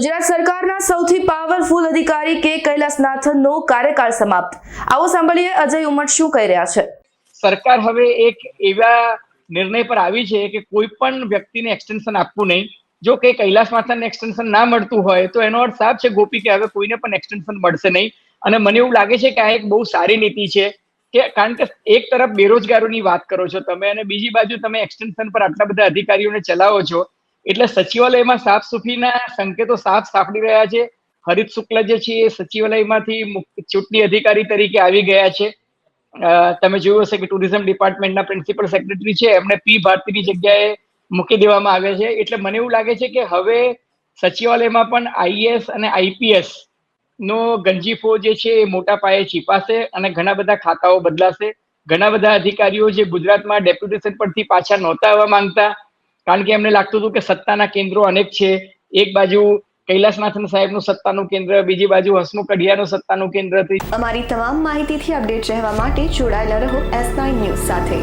ગુજરાત સરકારના સૌથી પાવરફુલ અધિકારી કે કૈલાસનાથનનો કાર્યકાળ સમાપ્ત. આવો સાંભળીએ અજય ઉમટ શું કહી રહ્યા છે. સરકાર હવે એક એવા નિર્ણય પર આવી છે કે કોઈ પણ વ્યક્તિને એક્સટેન્શન આપવું નહીં. જો કે કૈલાસ માથાને એક્સટેન્શન ના મળતું હોય તો એનો અર્થ સાફ છે ગોપી કે હવે કોઈને પણ એક્સટેન્શન મળશે નહીં. અને મને એવું લાગે છે કે આ એક બહુ સારી નીતિ છે કે કારણ કે એક તરફ બેરોજગારોની વાત કરો છો તમે અને બીજી બાજુ તમે એક્સટેન્શન પર આટલા બધા અધિકારીઓને ચલાવો છો. એટલે સચિવાલયમાં સાફ સુફીના સંકેતો સાફ સાંપડી રહ્યા છે. હરીફ શુક્લ જે છે એ સચિવાલયમાંથી ચૂંટણી અધિકારી તરીકે આવી ગયા છે. તમે જોયું હશે કે ટુરિઝમ ડિપાર્ટમેન્ટના પ્રિન્સિપલ સેક્રેટરી છે. એમને પી ભારતીની જગ્યાએ મૂકી દેવામાં આવ્યા છે. એટલે મને એવું લાગે છે કે હવે સચિવાલયમાં પણ આઈએસ અને આઈપીએસ નો ગંજીફો જે છે એ મોટા પાયે છીપાશે અને ઘણા બધા ખાતાઓ બદલાશે. ઘણા બધા અધિકારીઓ જે ગુજરાતમાં ડેપ્યુટેશન પરથી પાછા નહોતા આવવા માંગતા કારણ કે એમને લાગતું હતું કે સત્તાના કેન્દ્રો અનેક છે. એક બાજુ કૈલાસનાથન સાહેબનું સત્તાનું કેન્દ્ર, બીજી બાજુ હસમુખ કઢિયાનું સત્તાનું કેન્દ્ર. અમારી તમામ માહિતીથી અપડેટ રહેવા માટે જોડાયેલા રહો એસ ન્યૂઝ સાથે.